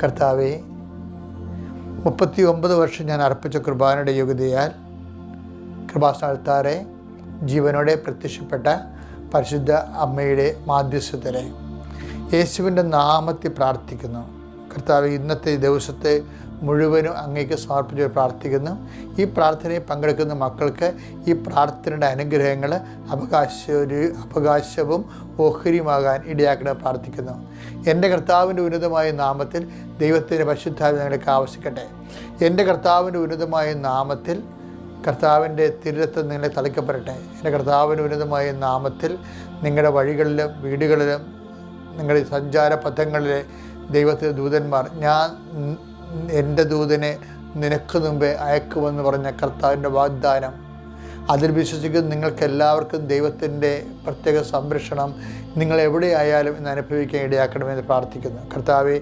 കർത്താവെ മുപ്പത്തി ഒമ്പത് വർഷം ഞാൻ അർപ്പിച്ച കൃപാനയുടെ യോഗ്യതയാൽ കൃപാസ്ഥാനത്താറെ ജീവനോടെ പ്രത്യക്ഷപ്പെട്ട പരിശുദ്ധ അമ്മയുടെ മാധ്യസ്ഥതരെ യേശുവിന്റെ നാമത്തിൽ പ്രാർത്ഥിക്കുന്നു. കർത്താവ് ഇന്നത്തെ ദിവസത്തെ മുഴുവനും അങ്ങേക്ക് സമർപ്പിച്ച് പ്രാർത്ഥിക്കുന്നു. ഈ പ്രാർത്ഥനയിൽ പങ്കെടുക്കുന്ന മക്കൾക്ക് ഈ പ്രാർത്ഥനയുടെ അനുഗ്രഹങ്ങൾ അവകാശ അവകാശവും ഓഹരിയുമാകാൻ ഇടയാക്കണ പ്രാർത്ഥിക്കുന്നു. എന്റെ കർത്താവിന്റെ ഉന്നതമായ നാമത്തിൽ ദൈവത്തിന്റെ പരിശുദ്ധാവ് ഞങ്ങൾക്ക് ആവശ്യിക്കട്ടെ എന്റെ കർത്താവിന്റെ ഉന്നതമായ നാമത്തിൽ കർത്താവിന്റെ തിരുരത്ത് നിങ്ങളെ തളിക്കപ്പെടട്ടെ. എന്റെ കർത്താവിന്റെ ഉന്നതമായ നാമത്തിൽ നിങ്ങളുടെ വഴികളിലും വീടുകളിലും നിങ്ങളുടെ സഞ്ചാര പഥങ്ങളിലെ ദൈവത്തിന്റെ ദൂതന്മാർ ഞാൻ എന്റെ ദൂതനെ നിനക്ക് മുമ്പേ അയക്കുമെന്ന് പറഞ്ഞ കർത്താവിന്റെ വാഗ്ദാനം. അതിൽ വിശ്വസിക്കുന്ന നിങ്ങൾക്ക് എല്ലാവർക്കും ദൈവത്തിന്റെ പ്രത്യേക സംരക്ഷണം നിങ്ങൾ എവിടെയായാലും ഇന്ന് അനുഭവിക്കാൻ ഇടയാക്കണമെന്ന് പ്രാർത്ഥിക്കുന്നു. കർത്താവെ